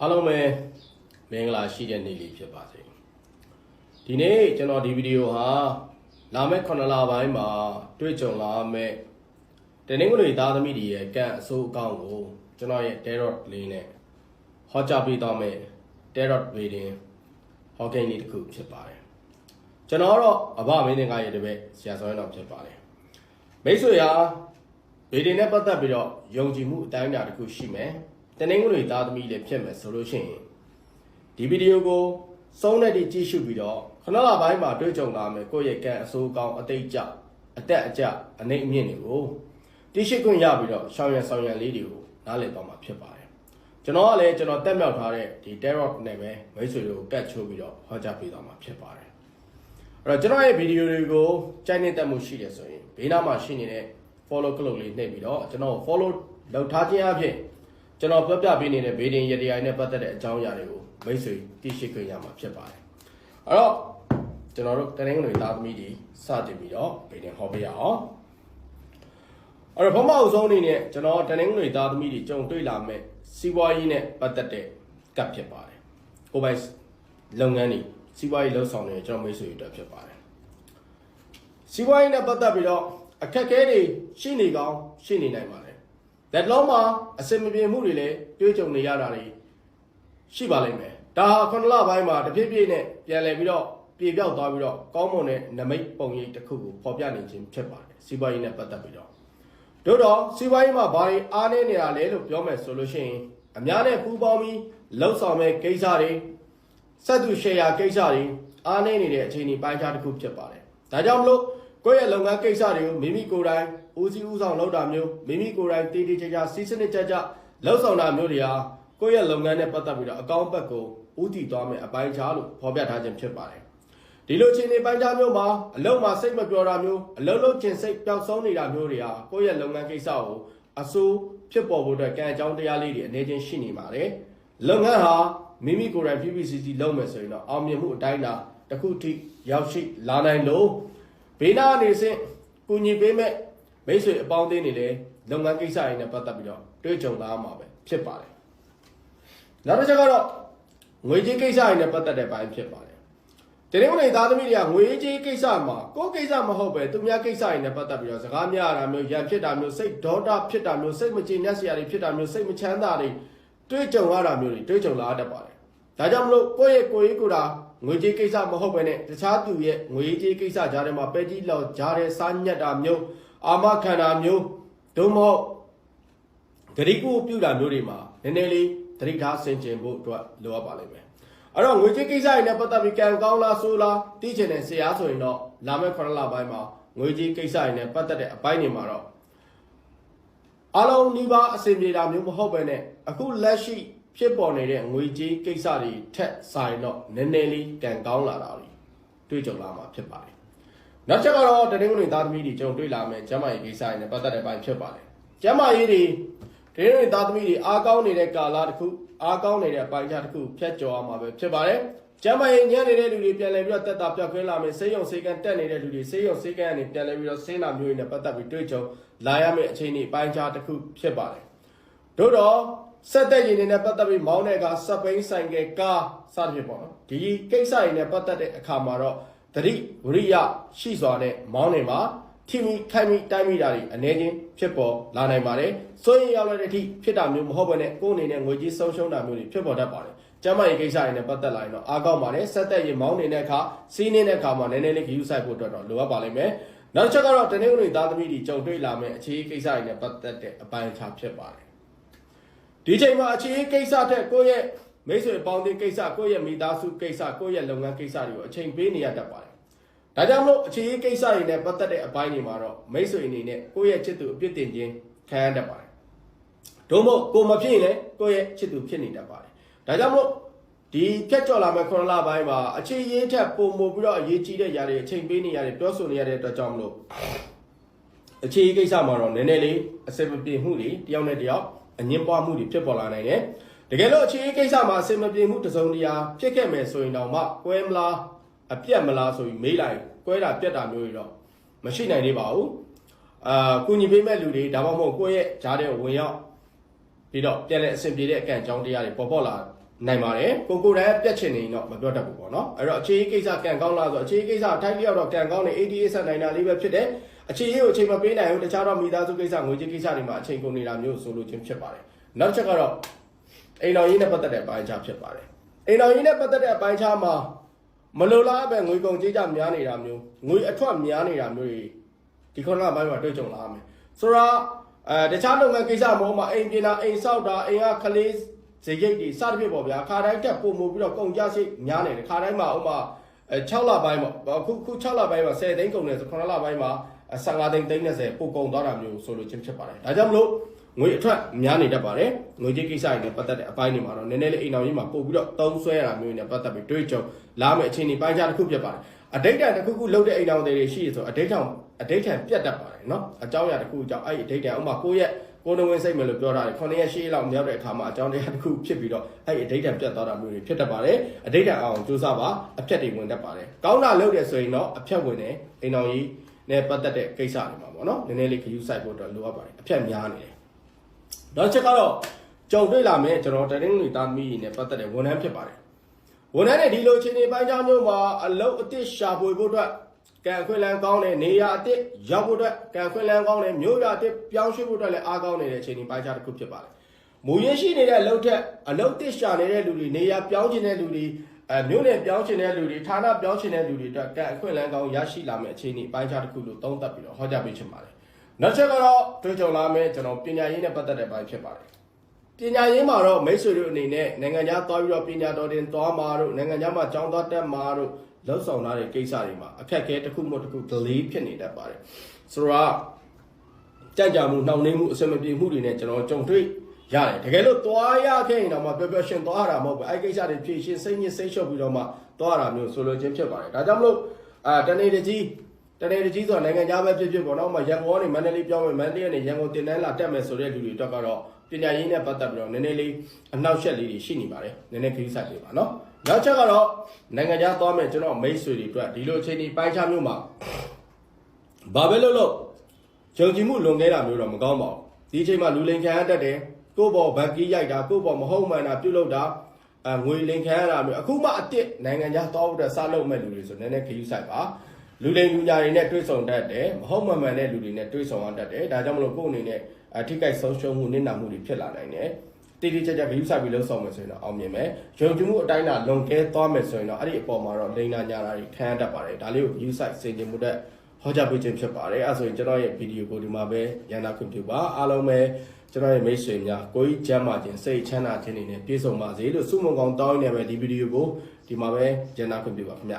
အားလုံးပဲမင်္ဂလာရှိတဲ့နေ့လေးဖြစ်ပါစေဒီနေ့ကျွန်တော်ဒီဗီဒီယိုဟာလာမယ့်9လပိုင်းမှာတွေ့ကြုံလာမယ့်တနင်္ဂနွေသားသမီးတွေရဲ့ကန့်အစိုးအကောင့်ကိုကျွန်တော်ရဲ့ Tarot လေးနဲ့ဟောကြားပေးသွားမယ် Tarot reading ဟောကိန်းလေးတစ်ခုဖြစ်ပါတယ်ကျွန်တော်တော့အဘမင်းသင်္ကာရဲ့တပည့်ဆရာစောရတော်ဖြစ်ပါတယ်မိတ်ဆွေဟာဗေဒီနဲ့ပတ်သက်ပြီးတော့ယုံကြည်မှုအတိုင်းအတာတစ်ခုရှိမယ်။ တနင်္ဂနွေသားသမီးလည်းဖြစ်မယ်ဆိုလို့ရှိရင်ဒီဗီဒီယိုကိုစုံတဲ့ဒီကြည့်ရှုပြီးတော့ခဏလာပိုင်းမှာတွေ့ကြုံလာမယ်ကိုယ့်ရဲ့ကံအဆိုးကောင်းအတိတ်ကြအတက်အကျအနေအမြင့်တွေကိုတိရှိခွင့်ရပြီးတော့ရှောင်ရံဆောင်ရံလေးတွေကိုနားလည်သွားမှာဖြစ်ပါတယ်။ကျွန်တော်ကလည်းကျွန်တော်တက်မြောက်ထားတဲ့ဒီ Tarot နဲ့ပဲမိတ်ဆွေတွေကိုကတ်ချိုးပြီးတော့ဟောကြားပေးသွားမှာဖြစ်ပါတယ်။အဲ့တော့ကျွန်တော်ရဲ့ဗီဒီယိုတွေကိုကြိုက်နေတဲ့မှုရှိတယ်ဆိုရင်ဘေးနားမှာရှိနေတဲ့ follow ကလုတ်လေးနှိပ်ပြီးတော့ကျွန်တော် follow လုပ်ထားခြင်းအပြင် ကျွန်တော်ပြပြပေးနေတဲ့ဗီဒီယိုရတရားနဲ့ပတ်သက်တဲ့အကြောင်းအရာတွေကိုမိတ်ဆွေသိရှိခွင့်ရမှာဖြစ်ပါတယ်။အဲ့တော့ကျွန်တော်တို့တရင်ငွေသားသမီးတွေစတင်ပြီးတော့ဗီဒီယိုဟောပေးရအောင်။အဲ့တော့ဘုမအုပ်ဆုံးအနေနဲ့ကျွန်တော်တရင်ငွေသားသမီးတွေကြုံတွေ့လာမဲ့စီးပွားရေးနဲ့ပတ်သက်တဲ့ကပ်ဖြစ်ပါတယ်။ကိုယ်ပိုင်လုပ်ငန်းတွေစီးပွားရေးလှုပ်ဆောင်နေကျွန်တော်မိတ်ဆွေတွေအတွက်ဖြစ်ပါတယ်။စီးပွားရေးနဲ့ပတ်သက်ပြီးတော့အခက်အခဲတွေရှိနေကောင်းရှိနေနိုင်ပါတယ်။ ဒါလုံးမှာအစင်မပြေမှုတွေလည်းတွေးကြုံနေရတာတွေရှိပါလိမ့်မယ်။ဒါဟာခုနလပိုင်းမှာတပြည့်ပြည့်နဲ့ပြန်လည်ပြီးတော့ပြေပြောက်သွားပြီးတော့ကောင်းမွန်တဲ့နမိတ်ပုံရိပ်တစ်ခုကိုဖော်ပြနေခြင်းဖြစ်ပါတယ်။စီးပွားရေးနဲ့ပတ်သက်ပြီးတော့တို့တော့စီးပွားရေးမှာဘာတွေအားနည်းနေတာလဲလို့ပြောမယ်ဆိုလို့ရှိရင်အများနဲ့ပူးပေါင်းပြီးလှုပ်ဆောင်မဲ့ကိစ္စတွေစက်သူရှယ်ယာကိစ္စတွေအားနည်းနေတဲ့အခြေအနေပိုင်းခြားတစ်ခုဖြစ်ပါတယ်။ဒါကြောင့်မလို့ ကိုယ့်ရဲ့လုပ်ငန်းကိစ္စတွေကိုမိမိကိုယ်တိုင်ဦးစီးဦးဆောင်လုပ်တာမျိုးမိမိကိုယ်တိုင်တည်တည်ကြကြစီးစနစ်ကြကြလှုပ်ဆောင်တာမျိုးတွေဟာကိုယ့်ရဲ့လုပ်ငန်းနဲ့ပတ်သက်ပြီးတော့အကောင့်ဘက်ကိုဦးတည်သွားမယ်အပိုင်းခြားလို့ဖော်ပြထားခြင်းဖြစ်ပါတယ်။ဒီလိုအခြေအနေပိုင်းခြားမျိုးမှာအလုံးမှာစိတ်မပြောတာမျိုးအလုံးလုံးချင်းစိတ်ပျောက်ဆုံးနေတာမျိုးတွေဟာကိုယ့်ရဲ့လုပ်ငန်းကိစ္စကိုအဆိုးဖြစ်ပေါ်ဖို့အတွက်ကံအကြောင်းတရားလေးတွေအနေချင်းရှိနေပါတယ်။လုပ်ငန်းဟာမိမိကိုယ်တိုင် PPCC လုပ်မယ်ဆိုရင်တော့အောင်မြင်မှုအတိုင်းအတာတစ်ခုထိရောက်ရှိလာနိုင်လို့ ဘေးနားအနေစင်ကူညီပေးမဲ့မိတ်ဆွေအပေါင်းအသင်းတွေလည်းလုပ်ငန်းကိစ္စတွေနဲ့ပတ်သက်ပြီးတော့တွေ့ကြုံလာမှာပဲဖြစ်ပါတယ်။နောက်တစ်ချက်ကတော့ငွေကြေးကိစ္စတွေနဲ့ပတ်သက်တဲ့ဘိုင်းဖြစ်ပါတယ်။တရင်ဝင်သားသမီးတွေကငွေကြေးကိစ္စမှာကိုယ်ကိစ္စမဟုတ်ပဲသူများကိစ္စတွေနဲ့ပတ်သက်ပြီးတော့စကားများတာမျိုးရန်ဖြစ်တာမျိုးစိတ်ဒေါသဖြစ်တာမျိုးစိတ်မကျေနပ်စရာတွေဖြစ်တာမျိုးစိတ်မချမ်းသာတွေတွေ့ကြုံရတာမျိုးတွေတွေ့ကြုံလာတတ်ပါတယ်။ဒါကြောင့်မလို့ကိုယ့်ရဲ့ကိုယ်ရေးကိုယ်တာ ငွေကြေးကိစ္စမဟုတ်ဘဲနဲ့တခြားသူရဲ့ငွေကြေးကိစ္စကြားထဲမှာပဲကြီးလောက်ကြားထဲစားညက်တာမျိုးအာမခံတာမျိုးဒုမဟုတ်ဂရိကုပြုတာမျိုးတွေမှာနည်းနည်းလေးသတိထားဆင်ခြင်ဖို့အတွက်လိုအပ်ပါလိမ့်မယ်အဲ့တော့ငွေကြေးကိစ္စတွေနဲ့ပတ်သက်ပြီးကံကောင်းလားဆိုးလားသိချင်တဲ့ဆရာဆိုရင်တော့လာမယ့်9လပိုင်းမှာငွေကြေးကိစ္စတွေနဲ့ပတ်သက်တဲ့အပိုင်းတွေမှာတော့အလုံးနီးပါးအစီအပြေတာမျိုးမဟုတ်ပဲနဲ့အခုလက်ရှိ ဖြစ်ပေါ်နေတဲ့ငွေကြေးကိစ္စတွေထက်ဆိုင်တော့နည်းနည်းလေးကံကောင်းလာတာတွေတွေ့ကြုံလာမှာဖြစ်ပါတယ်။နောက်ချက်ကတော့တနင်္ဂနွေသားသမီးတွေကြုံတွေ့လာမယ့်ကျမ်းမာရေးကိစ္စတွေနဲ့ပတ်သက်တဲ့ပိုင်းဖြစ်ပါတယ်။ကျမ်းမာရေးတွေတနင်္ဂနွေသားသမီးတွေအားကောင်းနေတဲ့ကာလတစ်ခုအားကောင်းနေတဲ့အပိုင်းခြားတစ်ခုဖြတ်ကျော်အောင်မှာပဲဖြစ်ပါတယ်။ကျမ်းမာရေးညံ့နေတဲ့လူတွေပြန်လည်ပြီးတော့တက်တာပြောက်ခွင်းလာမယ်ဆေးရုံဆေးကန်းတက်နေတဲ့လူတွေဆေးရုံဆေးကန်းကနေပြန်လည်ပြီးတော့ဆင်းလာမျိုးတွေနဲ့ပတ်သက်ပြီးတွေ့ကြုံလာရမယ့်အခြေအနေပိုင်းခြားတစ်ခုဖြစ်ပါတယ်။တို့တော့ ဆက်တဲ့ရင်တွေနဲ့ပတ်သက်ပြီးမောင်းတဲ့ကစက်ပိန်းဆိုင်ကကားစသဖြင့်ပေါ့နော်ဒီကိစ္စတွေနဲ့ပတ်သက်တဲ့အခါမှာတော့တတိဝရိယရှိစွာနဲ့မောင်းနေမှာထိမိခိုက်မိတိုင်းမိတာတွေအနေချင်းဖြစ်ပေါ်လာနိုင်ပါတယ်ဆိုရင်ရောက်တဲ့အထိဖြစ်တာမျိုးမဟုတ်ဘဲနဲ့ကိုယ်အနေနဲ့ငွေကြီးဆုံးရှုံးတာမျိုးတွေဖြစ်ပေါ်တတ်ပါတယ်ကျမ်းမာရေးကိစ္စတွေနဲ့ပတ်သက်လာရင်တော့အားကောင်းပါတယ်ဆက်တဲ့ရင်မောင်းနေတဲ့အခါစီးနေတဲ့အခါမှာနည်းနည်းလေးဂရုစိုက်ဖို့အတွက်တော့လိုအပ်ပါလိမ့်မယ်နောက်တစ်ချက်ကတော့တနင်္ဂနွေသားသမီးတွေကြုံတွေ့လာမယ့်အခြေအနေကိစ္စတွေနဲ့ပတ်သက်တဲ့အပိုင်းအခြားဖြစ်ပါတယ် ဒီချိန်မှာအခြေအနေကိစ္စတဲ့ကိုယ့်ရဲ့မိတ်ဆွေပေါင်းတင်ကိစ္စကိုယ့်ရဲ့မိသားစုကိစ္စကိုယ့်ရဲ့လုပ်ငန်းကိစ္စတွေကိုအချိန်ပေးနေရတတ်ပါတယ်။ဒါကြောင့်မလို့အခြေအနေကိစ္စတွေနဲ့ပတ်သက်တဲ့အပိုင်းတွေမှာတော့မိတ်ဆွေအနေနဲ့ကိုယ့်ရဲ့ချစ်သူအပြစ်တင်ခြင်းခံရတတ်ပါတယ်။ဒုမို့ကိုမဖြစ်ရင်လည်းကိုယ့်ရဲ့ချစ်သူဖြစ်နေတတ်ပါတယ်။ဒါကြောင့်မလို့ဒီဖြတ်ကျော်လာမဲ့ခရလပိုင်းမှာအခြေရေးထက်ပုံမပြီးတော့အရေးကြီးတဲ့ຢာတွေအချိန်ပေးနေရတယ်ပြောဆိုနေရတဲ့အတွက်ကြောင့်မလို့အခြေရေးကိစ္စမှာတော့နည်းနည်းလေးအစင်မပြေမှုတွေတယောက်နဲ့တယောက် အငင်းပွားမှုတွေဖြစ်ပေါ်လာနိုင်တယ်။တကယ်လို့အခြေရေးကိစ္စမှာအစင်မပြေမှုတစ်စုံတရာဖြစ်ခဲ့မယ်ဆိုရင်တော့မှကွဲမလားအပြတ်မလားဆိုပြီးမေးလိုက်ကွဲတာပြတ်တာမျိုးတွေတော့မရှိနိုင်သေးပါဘူး။အာကုညီပေးမဲ့လူတွေဒါမှမဟုတ်ကိုယ့်ရဲ့ဂျားတဲ့ဝင်ရောက်ပြီးတော့ပြန်လဲအဆင်ပြေတဲ့အကန့်အကြောင်းတရားတွေပေါ်ပေါ်လာနိုင်ပါတယ်ကိုကိုယ်တိုင်ပြတ်ချင်နေတော့မပြောတတ်ဘူးပေါ့နော်အဲ့တော့အခြေအကိစ္စကံကောင်းလားဆိုအခြေအကိစ္စထိုက်လျောက်တော့ကံကောင်းနေ ATA ဆက်နိုင်တာလေးပဲဖြစ်တယ် အခြေအကိုအချိန်မပေးနိုင်ဘူးတခြားတော့မိသားစုကိစ္စငွေကြေးကိစ္စတွေမှာအချိန်ကုန်နေတာမျိုးဆိုလို့ချင်းဖြစ်ပါတယ်နောက်တစ်ချက်ကတော့အိမ်တော်ရေးနဲ့ပတ်သက်တဲ့အပိုင်းခြားဖြစ်ပါတယ်အိမ်တော်ရေးနဲ့ပတ်သက်တဲ့အပိုင်းခြားမှာမလိုလားပဲငွေကုန်ကြေးကြများနေတာမျိုးငွေအထွက်များနေတာမျိုးတွေဒီခုနကဘိုင်းမှာတွေ့ကြုံလာမယ်ဆိုတော့အဲတခြားလုပ်ငန်းကိစ္စမဟုတ်မှာအိမ်ပြင်တာအိမ်ဆောက်တာအိမ်ကကလေးဇေရိတ်တွေစသဖြင့်ပေါ့ဗျာခါတိုင်းတက်ပုံမှုပြီးတော့ကုန်ကြစိတ်များနေတယ်ခါတိုင်းမှာဥမာအဲ6လပိုင်းပေါ့အခုခု6လပိုင်းမှာ10သိန်းကုန်တယ်ဆို9လပိုင်းမှာ 15သိန်း30ပို့ကုန်သွားတာမျိုးဆိုလိုချင်းဖြစ်ပါတယ်ဒါကြောင့်မလို့ငွေအထွက်များနေတတ်ပါတယ်ငွေကြေးကိစ္စတွေနဲ့ပတ်သက်တဲ့အပိုင်းတွေမှာတော့နည်းနည်းလေးအိမ်အောင်ကြီးမှာပို့ပြီးတော့တုံးဆွဲရတာမျိုးနဲ့ပတ်သက်ပြီးတွေးကြုံလာမယ့်အခြေအနေပိုင်းခြားတစ်ခုဖြစ်ပါတယ်အတိတ်တန်တစ်ခုခုလုပ်တဲ့အိမ်အောင်တွေရှိရဆိုအတိတ်ကြောင့်အတိတ်ထံပြတ်တတ်ပါတယ်နော်အကြောင်းအရာတစ်ခုကြောင့်အဲ့ဒီအတိတ်တန်ဥမာကိုယ့်ရဲ့ကိုယ်တော်ဝင်စိတ်မယ်လို့ပြောတာလေ9ရက်10လောက်မြောက်တဲ့အခါမှာအကြောင်းတရားတစ်ခုဖြစ်ပြီးတော့အဲ့ဒီအတိတ်တံပြတ်သွားတာမျိုးတွေဖြစ်တတ်ပါတယ်အတိတ်တံအောင်စူးစမ်းပါအဖြတ်တွေဝင်တတ်ပါတယ်ကောင်းတာလုပ်တယ်ဆိုရင်တော့အဖြတ်ဝင်တယ်အိမ်တော်ကြီး နဲ့ပတ်သက်တဲ့ကိစ္စတွေမှာပေါ့နော်နည်းနည်းလေးခရူးဆိုင်ဖို့အတွက်လိုအပ်ပါတယ်အဖြတ်များနေတယ်နောက်ချက်ကတော့ကြုံတွေ့လာမယ်ကျွန်တော်တရင်လူသားမီးနဲ့ပတ်သက်တဲ့ဝန်ထမ်းဖြစ်ပါတယ်ဝန်ထမ်းတွေဒီလိုအခြေအနေပိုင်းခြားမျိုးမှာအလုပ်အသစ်ရှာဖွေဖို့အတွက်ကံခွင့်လန်းကောင်းတဲ့နေရာအသစ်ရောက်ဖို့အတွက်ကံခွင့်လန်းကောင်းတဲ့မျိုးရအသစ်ပြောင်းရွှေ့ဖို့အတွက်လည်းအားကောင်းနေတဲ့အခြေအနေပိုင်းခြားတစ်ခုဖြစ်ပါတယ်မူရင်းရှိနေတဲ့အလုပ်ထက်အလုပ်သစ်ရှာနေတဲ့လူတွေနေရာပြောင်းချင်တဲ့လူတွေ အဲမျိုးနယ်ပြောင်းချင်တဲ့လူတွေဌာနပြောင်းချင်တဲ့လူတွေအတွက်ကံအခွင့်အလမ်းကောင်းရရှိလာမယ့်အခြေအနေပိုင်းခြားတစ်ခုလို့သုံးသပ်ပြီးတော့ဟောကြားပေးချင်ပါတယ်နောက်ချက်ကတော့တွေ့ကြုံလာမယ့်ကျွန်တော်ပညာရေးနဲ့ပတ်သက်တဲ့ပိုင်းဖြစ်ပါတယ်ပညာရေးမှာတော့မိတ်ဆွေတို့အနေနဲ့နိုင်ငံခြားသွားပြီးတော့ပညာတော်တင်သွားမှာတို့နိုင်ငံခြားမှာကျောင်းသွားတက်မှာတို့လှုပ်ဆောင်လာတဲ့ကိစ္စတွေမှာအခက်အခဲတစ်ခုမှတစ်ခု delay ဖြစ်နေတတ်ပါတယ်ဆိုတော့ကြံ့ကြာမှုနှောင့်နှေးမှုအဆင်မပြေမှုတွေနဲ့ကျွန်တော်ကြုံတွေ့ ရတယ်တကယ်လို့သွားရခဲ့ရင်တော့မှပျော်ပျော်ရှင်သွားရတာမဟုတ်ဘူးအဲ့ဒီကိစ္စတွေဖြည့်ရှင်စိတ်ညစ်စိတ်လျှော့ပြီးတော့မှသွားရတာမျိုးဆိုလိုချင်းဖြစ်ပါတယ်ဒါကြောင့်မလို့အာတနေ့တကြီးတနေ့တကြီးဆိုတော့နိုင်ငံခြားပဲဖြစ်ဖြစ်ပေါ့နော်။ဥပမာရန်ကုန်ကနေမန္တလေးပြောင်းမယ်မန္တလေးကနေရန်ကုန်တင်တန်းလာတက်မယ်ဆိုတဲ့လူတွေအတွက်ကတော့ပညာရေးနဲ့ပတ်သက်ပြီးတော့နည်းနည်းလေးအနှောက်အယှက်လေးတွေရှိနေပါတယ်။နည်းနည်းခရီးဆိုင်ပေးပါနော်။နောက်ချက်ကတော့နိုင်ငံခြားသွားမယ်ကျွန်တော်မိတ်ဆွေတွေအတွက်ဒီလိုအချိန်ဒီပိုင်းခြားမျိုးမှာဘာပဲလို့လို့ယုံကြည်မှုလွန်ခဲ့တာမျိုးတော့မကောင်းပါဘူး။ဒီအချိန်မှာလူလိန်ခံရတတ်တယ်။ ကိုယ့်ဘော်ဘန်ကီးရိုက်တာကိုယ့်ဘော်မဟုတ်မှန်တာပြုတ်လို့တာအငွေလိန်ခံရတာမျိုးအခုမှအစ်စ်နိုင်ငံခြားသွားဖို့အတွက်စလုပ်မဲ့လူတွေဆိုနည်းနည်းခရီးဆိုင်ပါ။လူလိမ်လူညာတွေနဲ့တွေ့ဆုံတတ်တယ်မဟုတ်မှန်မှန်တဲ့လူတွေနဲ့တွေ့ဆုံရတတ်တယ်ဒါကြောင့်မလို့ကိုယ့်အနေနဲ့အထိကိတ်ဆုံးရှုံးမှုနစ်နာမှုတွေဖြစ်လာနိုင်တယ်တိတိကျကျဂရုစိုက်ပြီးလှုပ်ဆောင်မယ်ဆိုရင်တော့အောင်မြင်မယ်ယုံကြည်မှုအတိုင်းတာလွန်ကဲသွားမယ်ဆိုရင်တော့အဲ့ဒီအပေါ်မှာတော့လိန်နာညာတာတွေခံရတတ်ပါတယ်ဒါလေးကိုဂရုစိုက်စင်ကြင်မှုတဲ့ ဟောကြားပေးခြင်းဖြစ်ပါတယ်အဲဆိုရင်ကျွန်တော်ရဲ့ဗီဒီယိုကိုဒီမှာပဲရန်နာခွင့်ပြုပါအားလုံးပဲကျွန်တော်ရဲ့မိတ်ဆွေများကိုကြီးကျမ်းမာခြင်းစိတ်ချမ်းသာခြင်းတွေနဲ့ပြည့်စုံပါစေလို့ဆုမွန်ကောင်းတောင်းနေတယ်ပဲဒီဗီဒီယိုကိုဒီမှာပဲရန်နာခွင့်ပြုပါခင်ဗျ